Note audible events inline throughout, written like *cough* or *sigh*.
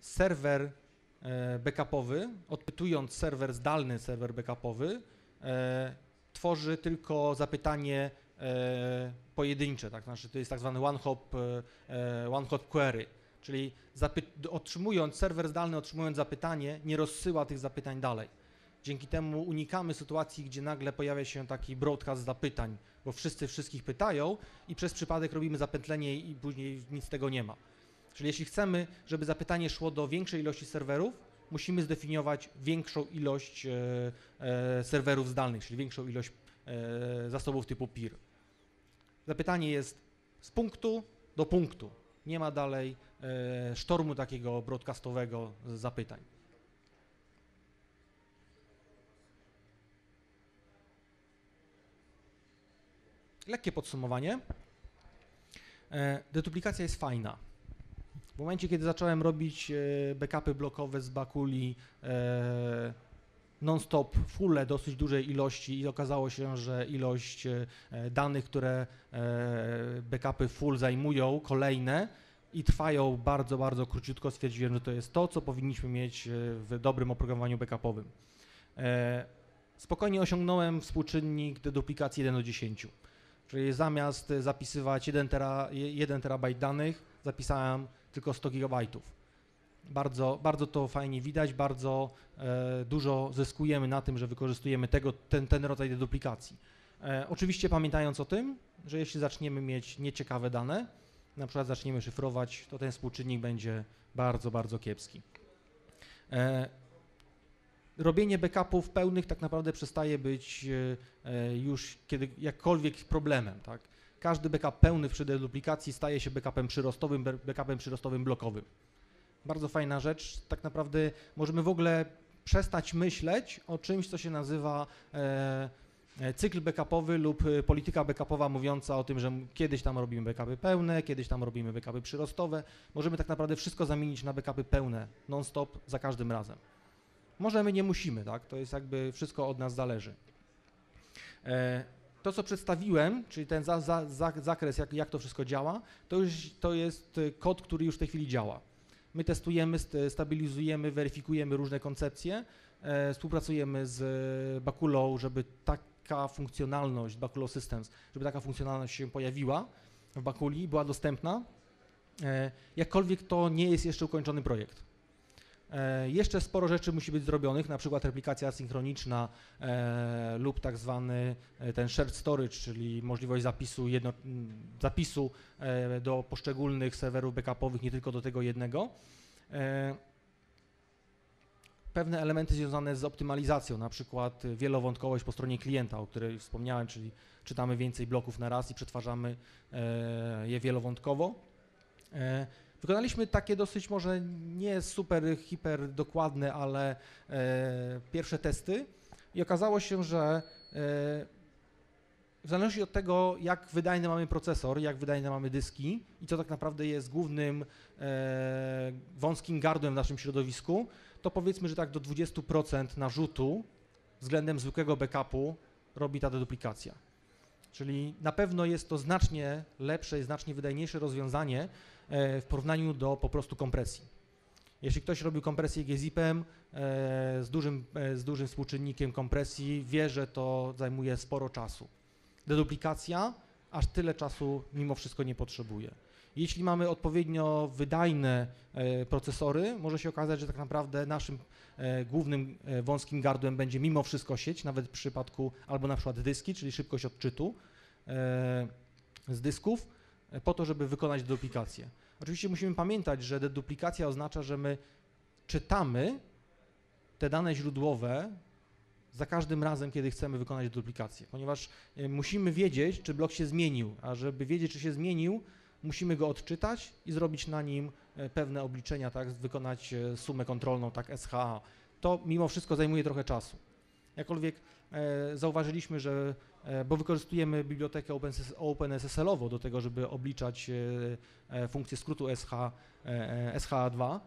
serwer e, backupowy, odpytując serwer zdalny, serwer backupowy, e, tworzy tylko zapytanie e, pojedyncze, tak? Znaczy to jest tak zwany one hop, e, one hop query, czyli otrzymując, serwer zdalny otrzymując zapytanie, nie rozsyła tych zapytań dalej. Dzięki temu unikamy sytuacji, gdzie nagle pojawia się taki broadcast zapytań, bo wszyscy wszystkich pytają i przez przypadek robimy zapętlenie i później nic z tego nie ma. Czyli jeśli chcemy, żeby zapytanie szło do większej ilości serwerów, musimy zdefiniować większą ilość e, e, serwerów zdalnych, czyli większą ilość e, zasobów typu peer. Zapytanie jest z punktu do punktu. Nie ma dalej sztormu takiego broadcastowego zapytań. Lekkie podsumowanie. Deduplikacja jest fajna. W momencie, kiedy zacząłem robić e, backupy blokowe z Bakuli e, non-stop, fulle dosyć dużej ilości i okazało się, że ilość e, danych, które backupy full zajmują, kolejne i trwają bardzo, bardzo króciutko, stwierdziłem, że to jest to, co powinniśmy mieć w dobrym oprogramowaniu backupowym. Spokojnie osiągnąłem współczynnik deduplikacji 1 do 10. Czyli zamiast zapisywać 1, tera, 1 terabajt danych, zapisałem tylko 100 gigabajtów. Bardzo, bardzo to fajnie widać, bardzo e, dużo zyskujemy na tym, że wykorzystujemy tego, ten, ten rodzaj deduplikacji. E, oczywiście pamiętając o tym, że jeśli zaczniemy mieć nieciekawe dane, na przykład zaczniemy szyfrować, to ten współczynnik będzie bardzo, bardzo kiepski. E, robienie backupów pełnych tak naprawdę przestaje być e, e, już kiedy jakkolwiek problemem, tak? Każdy backup pełny przy deduplikacji staje się backupem przyrostowym, backupem przyrostowym blokowym. Bardzo fajna rzecz. Tak naprawdę możemy w ogóle przestać myśleć o czymś, co się nazywa e, e, cykl backupowy lub e, polityka backupowa mówiąca o tym, że kiedyś tam robimy backupy pełne, kiedyś tam robimy backupy przyrostowe. Możemy tak naprawdę wszystko zamienić na backupy pełne, non-stop, za każdym razem. Możemy, nie musimy, tak? To jest jakby wszystko od nas zależy. E, to, co przedstawiłem, czyli ten za, za, za, zakres, jak, jak to wszystko działa, to, już, to jest e, kod, który już w tej chwili działa. My testujemy, st- stabilizujemy, weryfikujemy różne koncepcje, e, współpracujemy z e, Bakulą, żeby taka funkcjonalność, Bakulo Systems, żeby taka funkcjonalność się pojawiła w Bakuli, była dostępna. E, jakkolwiek to nie jest jeszcze ukończony projekt. E, Jeszcze sporo rzeczy musi być zrobionych, na przykład replikacja asynchroniczna e, lub tak zwany e, ten shared storage, czyli możliwość zapisu, jedno, m, zapisu e, do poszczególnych serwerów backupowych, nie tylko do tego jednego. E, pewne elementy związane z optymalizacją, na przykład wielowątkowość po stronie klienta, o której wspomniałem, czyli czytamy więcej bloków na raz i przetwarzamy e, je wielowątkowo. Wykonaliśmy takie dosyć może nie super, hiper dokładne, ale e, pierwsze testy i okazało się, że e, w zależności od tego, jak wydajny mamy procesor, jak wydajne mamy dyski i co tak naprawdę jest głównym e, wąskim gardłem w naszym środowisku, to powiedzmy, że tak do 20% narzutu względem zwykłego backupu robi ta deduplikacja. Czyli na pewno jest to znacznie lepsze i znacznie wydajniejsze rozwiązanie w porównaniu do po prostu kompresji. Jeśli ktoś robił kompresję gzip-em e, z, dużym, e, z dużym współczynnikiem kompresji, wie, że to zajmuje sporo czasu. Deduplikacja aż tyle czasu mimo wszystko nie potrzebuje. Jeśli mamy odpowiednio wydajne e, procesory, może się okazać, że tak naprawdę naszym e, głównym e, wąskim gardłem będzie mimo wszystko sieć, nawet w przypadku albo na przykład dyski, czyli szybkość odczytu e, z dysków, e, po to, żeby wykonać deduplikację. Oczywiście musimy pamiętać, że deduplikacja oznacza, że my czytamy te dane źródłowe za każdym razem, kiedy chcemy wykonać deduplikację, ponieważ e, musimy wiedzieć, czy blok się zmienił, a żeby wiedzieć, czy się zmienił, musimy go odczytać i zrobić na nim e, pewne obliczenia, tak, wykonać e, sumę kontrolną, tak, SHA. To mimo wszystko zajmuje trochę czasu. Jakkolwiek zauważyliśmy, że, e, bo wykorzystujemy bibliotekę OpenSS OpenSSL-ową do tego, żeby obliczać e, e, funkcję skrótu SH, e, e, SHA2,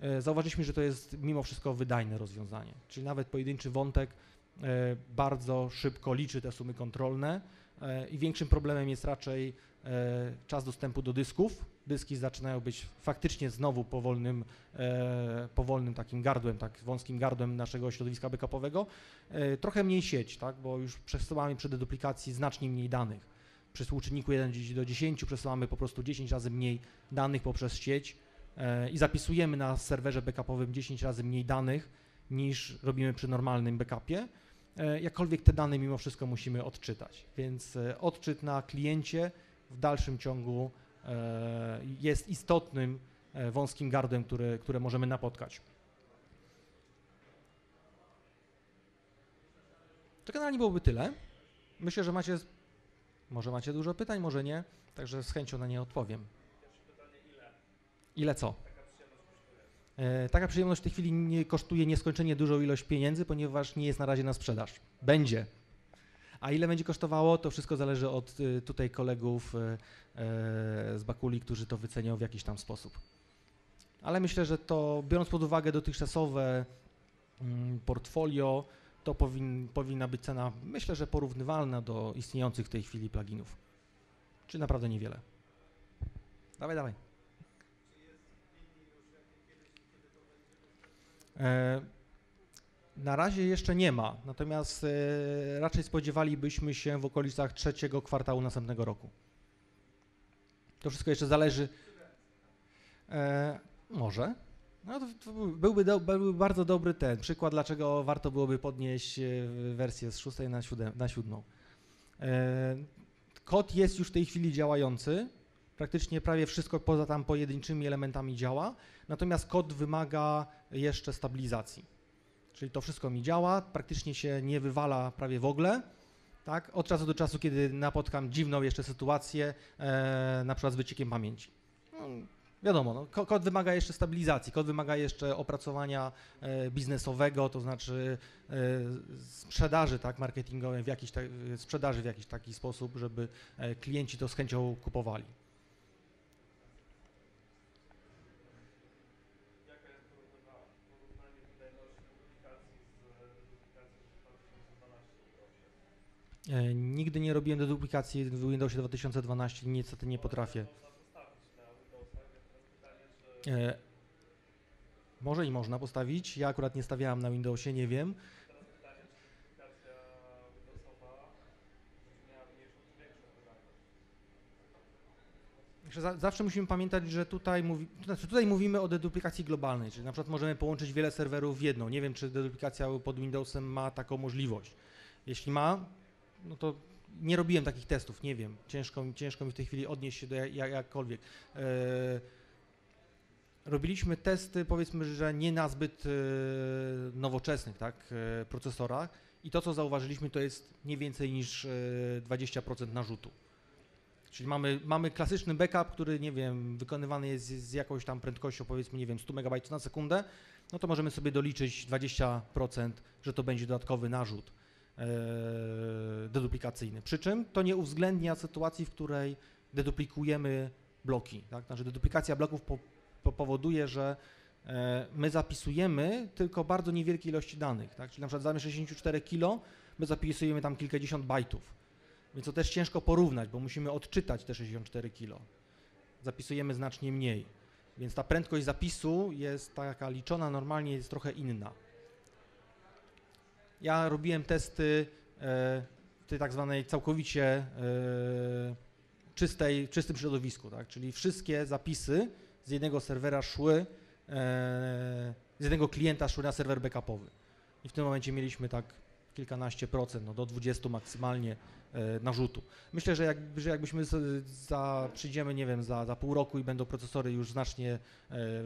e, zauważyliśmy, że to jest mimo wszystko wydajne rozwiązanie. Czyli nawet pojedynczy wątek e, bardzo szybko liczy te sumy kontrolne e, i większym problemem jest raczej e, czas dostępu do dysków. Dyski zaczynają być faktycznie znowu powolnym, e, powolnym takim gardłem, tak wąskim gardłem naszego środowiska backupowego. E, trochę mniej sieć, tak, bo już przesyłamy przy deduplikacji znacznie mniej danych. Przy współczynniku 1 do 10 przesyłamy po prostu 10 razy mniej danych poprzez sieć e, i zapisujemy na serwerze backupowym 10 razy mniej danych niż robimy przy normalnym backupie. E, Jakkolwiek te dane mimo wszystko musimy odczytać, więc e, odczyt na kliencie w dalszym ciągu e, jest istotnym wąskim gardłem, które, które możemy napotkać. To generalnie byłoby tyle. Myślę, że macie, może macie dużo pytań, może nie, także z chęcią na nie odpowiem. Ile co? E, Taka przyjemność w tej chwili nie kosztuje nieskończenie dużą ilość pieniędzy, ponieważ nie jest na razie na sprzedaż. Będzie. A ile będzie kosztowało, to wszystko zależy od y, tutaj kolegów e, z Bakuli, którzy to wycenią w jakiś tam sposób. Ale myślę, że to biorąc pod uwagę dotychczasowe mm, portfolio, to powin, powinna być cena, myślę, że porównywalna do istniejących w tej chwili pluginów. Czy naprawdę niewiele. Dawaj, dawaj. Na razie jeszcze nie ma, natomiast e, raczej spodziewalibyśmy się w okolicach trzeciego kwartału następnego roku. To wszystko jeszcze zależy. E, może. No byłby, do, byłby bardzo dobry ten przykład, dlaczego warto byłoby podnieść e, wersję z szóstej na, siódem, na siódmą. E, kod jest już w tej chwili działający. Praktycznie prawie wszystko poza tam pojedynczymi elementami działa. Natomiast kod wymaga jeszcze stabilizacji. Czyli to wszystko mi działa, praktycznie się nie wywala prawie w ogóle. Tak? Od czasu do czasu, kiedy napotkam dziwną jeszcze sytuację, e, na przykład z wyciekiem pamięci. No, wiadomo, no, ko- kod wymaga jeszcze stabilizacji, kod wymaga jeszcze opracowania e, biznesowego, to znaczy e, sprzedaży tak, marketingowej, w jakiś ta, sprzedaży w jakiś taki sposób, żeby e, klienci to z chęcią kupowali. Nigdy nie robiłem deduplikacji w Windowsie 2012, niestety nie potrafię. E, Może i można postawić. Ja akurat nie stawiałem na Windowsie, nie wiem. Zawsze musimy pamiętać, że tutaj, mówi, znaczy tutaj mówimy o deduplikacji globalnej, czyli na przykład możemy połączyć wiele serwerów w jedną. Nie wiem, czy deduplikacja pod Windowsem ma taką możliwość. Jeśli ma, no to nie robiłem takich testów, nie wiem. Ciężko, ciężko mi w tej chwili odnieść się do jak, jak, jakkolwiek. E, robiliśmy testy, powiedzmy, że nie na zbyt e, nowoczesnych tak, e, procesorach i to, co zauważyliśmy, to jest nie więcej niż e, 20% narzutu. Czyli mamy, mamy klasyczny backup, który, nie wiem, wykonywany jest z, z jakąś tam prędkością, powiedzmy, nie wiem, 100 MB na sekundę, no to możemy sobie doliczyć 20%, że to będzie dodatkowy narzut deduplikacyjny. Przy czym to nie uwzględnia sytuacji, w której deduplikujemy bloki. Tak? Znaczy deduplikacja bloków po, po powoduje, że e, my zapisujemy tylko bardzo niewielkie ilości danych. Tak? Czyli na przykład zamiast 64 kilo, my zapisujemy tam kilkadziesiąt bajtów. Więc to też ciężko porównać, bo musimy odczytać te 64 kilo. Zapisujemy znacznie mniej. Więc ta prędkość zapisu jest taka liczona normalnie, jest trochę inna. Ja robiłem testy e, w tej tak zwanej całkowicie e, czystej, czystym środowisku, tak? czyli wszystkie zapisy z jednego serwera szły, e, z jednego klienta szły na serwer backupowy. I w tym momencie mieliśmy tak kilkanaście procent, no do 20 maksymalnie narzutu. Myślę, że, jak, że jakbyśmy za, przyjdziemy, nie wiem, za, za pół roku i będą procesory już znacznie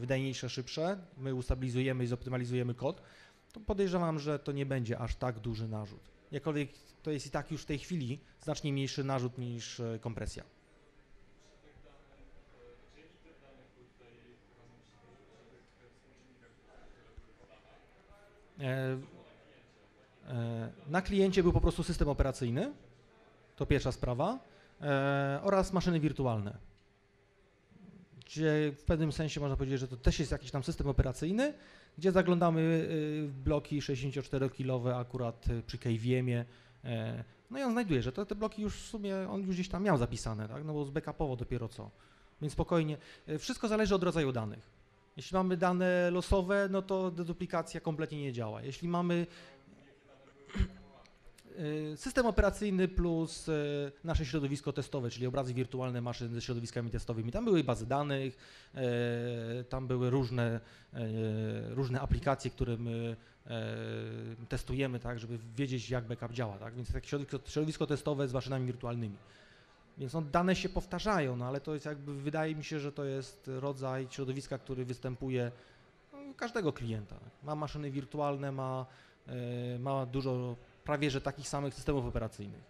wydajniejsze, szybsze, my ustabilizujemy i zoptymalizujemy kod, to podejrzewam, że to nie będzie aż tak duży narzut. Jakkolwiek to jest i tak już w tej chwili znacznie mniejszy narzut niż e, kompresja. E, e, Na kliencie był po prostu system operacyjny, to pierwsza sprawa, oraz maszyny wirtualne. Gdzie w pewnym sensie można powiedzieć, że to też jest jakiś tam system operacyjny, gdzie zaglądamy y, w bloki 64-kilowe akurat y, przy KVM-ie, e, No i on znajduje, że te, te bloki już w sumie on już gdzieś tam miał zapisane, tak? No bo zbackupowo dopiero co. Więc spokojnie. E, Wszystko zależy od rodzaju danych. Jeśli mamy dane losowe, no to deduplikacja kompletnie nie działa. Jeśli mamy system operacyjny plus e, nasze środowisko testowe, czyli obrazy wirtualne maszyn ze środowiskami testowymi, tam były bazy danych, e, tam były różne, różne aplikacje, które my testujemy, tak, żeby wiedzieć, jak backup działa, tak? Więc takie środowisko, środowisko testowe z maszynami wirtualnymi. Więc no, dane się powtarzają, no ale to jest jakby, wydaje mi się, że to jest rodzaj środowiska, który występuje no, każdego klienta. Ma maszyny wirtualne, ma, ma dużo, prawie że takich samych systemów operacyjnych.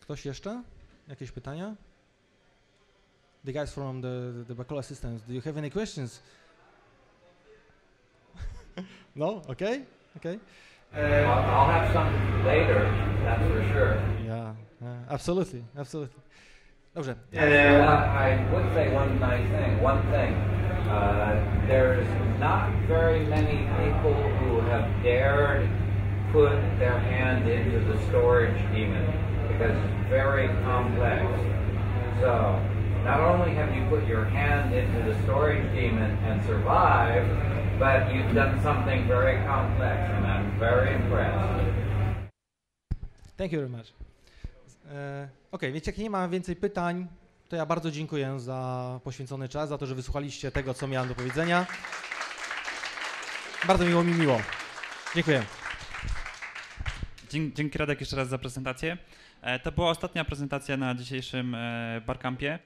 Ktoś jeszcze? Jakieś pytania? The guys from the, the Bacola Systems, do you have any questions? *laughs* no? Okay? Okay? Uh, I'll I'll have some later, that's for sure. Yeah, uh, absolutely, absolutely. Dobrze. Uh, I would say one nice thing, one thing. Uh, there's not very many people who have dared put their hand into the storage demon because it's very complex. So, not only have you put your hand into the storage demon and survived, but you've done something very complex, and I'm very impressed. Thank you very much. E, ok, więc jak nie ma więcej pytań, to ja bardzo dziękuję za poświęcony czas, za to, że wysłuchaliście tego, co miałem do powiedzenia. Bardzo miło mi miło. Dziękuję. Dzięki, dzięki Radek jeszcze raz za prezentację. E, To była ostatnia prezentacja na dzisiejszym e, Barcampie.